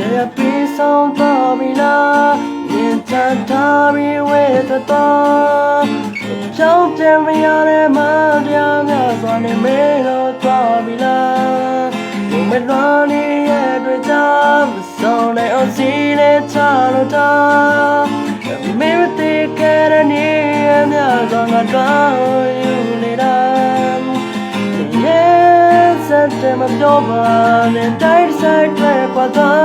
ရရပြီးဆုံးတော့ပြီလားရင်ချထားပြီးဝဲတော့ကြောင်းပြန်မရတဲ့မတရားများစွာနဲ့မဲတော့တော့ပြီလားဘုံမလွန်နေရဲ့တွေ့ကြမဆုံးနိုင်အောင်စီနဲ့ချလို့တော့မင်းမသိခဲ့တဲ့နေရများစွာငါတော့ယူနေတာ Yes, set them up your man and die side track what the let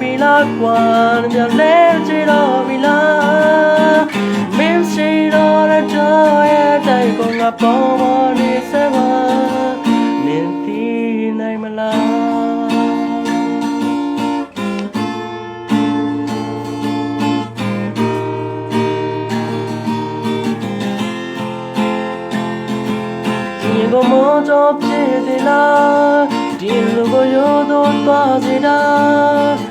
Dark be like one the let it all be love Miss it all the joy and I go up on it seven Ninty nine my love ဒီကိုမောကြောဖြစ်သေးလားဒီလူကိုရိုးတော့သွားစေတာမေးပြလို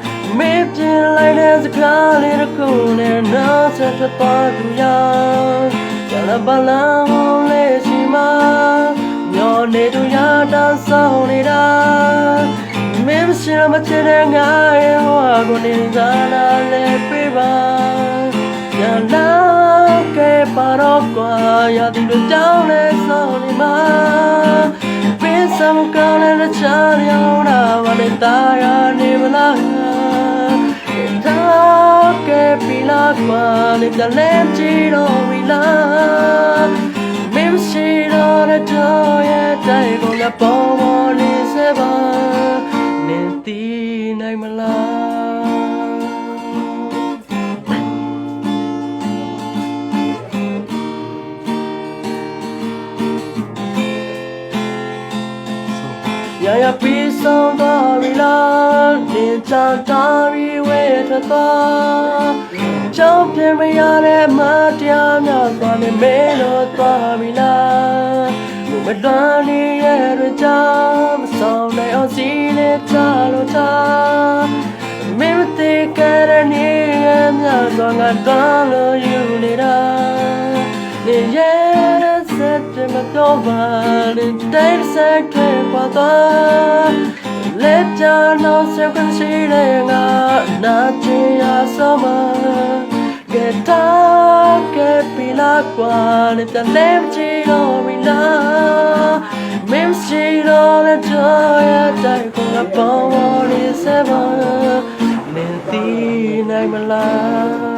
က်တဲ့စကားလေးတစ်ခုနဲ့နောက်ဆက်ထွက်သွားသူရကျန်တဲ့ဘလန်လေးရှိမှမျောနေသူရတာဆောင်နေတာမင်းမရှိမချင်တဲ့ငါရဲ့ဟောကိုနေစားလာလေပေးပါညာလာ que paro qua ya di lo down le soli ma pensamo con le chari ora vale taya ni mala da que pila qua le da le giro mi la mi si do le do ya dai con la po ni se va ni ti nai mala ရရပြီးဆုံးသွားပြီလား နေချတာပြီးဝဲထွက်သွားကြောင်းပြမရတဲ့မတရားများသွားနေမဲလို့သွားပြီလားဘုမတန်နေရဲ့ရကြမဆောင်နိုင်အောင်စီးနေချလို့တာမင်းမသိကြတဲ့နေရဲ့များသွားငါတောင်းလို့ယူနေတာနေရဲ့ September October in day set kwa ta let down no second shooting na chi ya sama get ta get pila kwa ni ta lem chi do mi la mem chi do le do ya dai ko na pa wa ni se ba ni ti nai ma la